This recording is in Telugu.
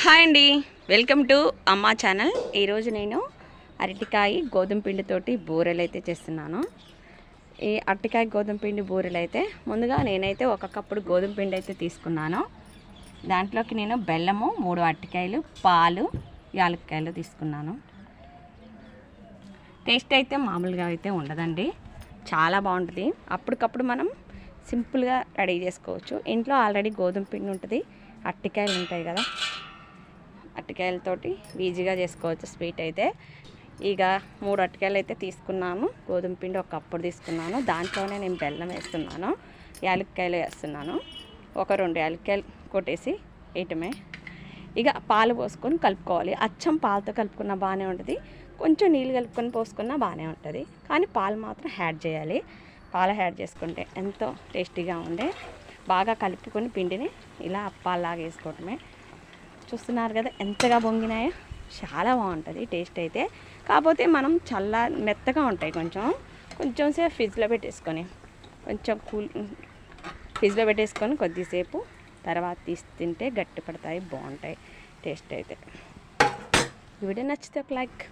హాయ్ అండి. Welcome to Amma channel. ఈరోజు నేను అరటికాయ గోధుమ పిండితోటి బూరెలు అయితే చేస్తున్నాను. ఈ అరటికాయ గోధుమ పిండి బూరెలు అయితే ముందుగా నేనైతే ఒక కప్పుడు గోధుమ పిండి అయితే తీసుకున్నాను. దాంట్లోకి నేను బెల్లము మూడు అరటికాయలు పాలు యాలక్కాయలు తీసుకున్నాను. టేస్ట్ అయితే మామూలుగా అయితే ఉండదండి. చాలా బాగుంటుంది. అప్పటికప్పుడు మనం సింపుల్గా రెడీ చేసుకోవచ్చు. ఇంట్లో ఆల్రెడీ గోధుమ పిండి ఉంటుంది. అట్టికాయలు ఉంటాయి కదా. అరటికాయలతోటి ఈజీగా చేసుకోవచ్చు స్వీట్ అయితే. ఇక మూడు అరటికాయలు అయితే తీసుకున్నాను. గోధుమ పిండి ఒక కప్పుడు తీసుకున్నాను. దాంట్లోనే నేను బెల్లం వేస్తున్నాను. యాలక్కాయలు వేస్తున్నాను. ఒక రెండు యాలక్కాయలు కొట్టేసి వేయటమే. ఇక పాలు పోసుకొని కలుపుకోవాలి. అచ్చం పాలతో కలుపుకున్న బాగానే ఉంటుంది. కొంచెం నీళ్ళు కలుపుకొని పోసుకున్నా బాగానే ఉంటుంది. కానీ పాలు మాత్రం యాడ్ చేయాలి. పాలు యాడ్ చేసుకుంటే ఎంతో టేస్టీగా ఉండే. బాగా కలుపుకొని పిండిని ఇలా అప్పాలాగా వేసుకోవటమే. చూస్తున్నారు కదా ఎంతగా పొంగినాయో చాలా బాగుంటుంది టేస్ట్ అయితే. కాకపోతే మనం చల్ల మెత్తగా ఉంటాయి కొంచెం. కొంచెం సేపు ఫ్రిడ్జ్లో పెట్టేసుకొని కొంచెం కూల్ ఫ్రిడ్జ్లో పెట్టేసుకొని కొద్దిసేపు తర్వాత తీసి తింటే గట్టి పడతాయి బాగుంటాయి టేస్ట్ అయితే. వీడియో నచ్చితే ఒక లైక్.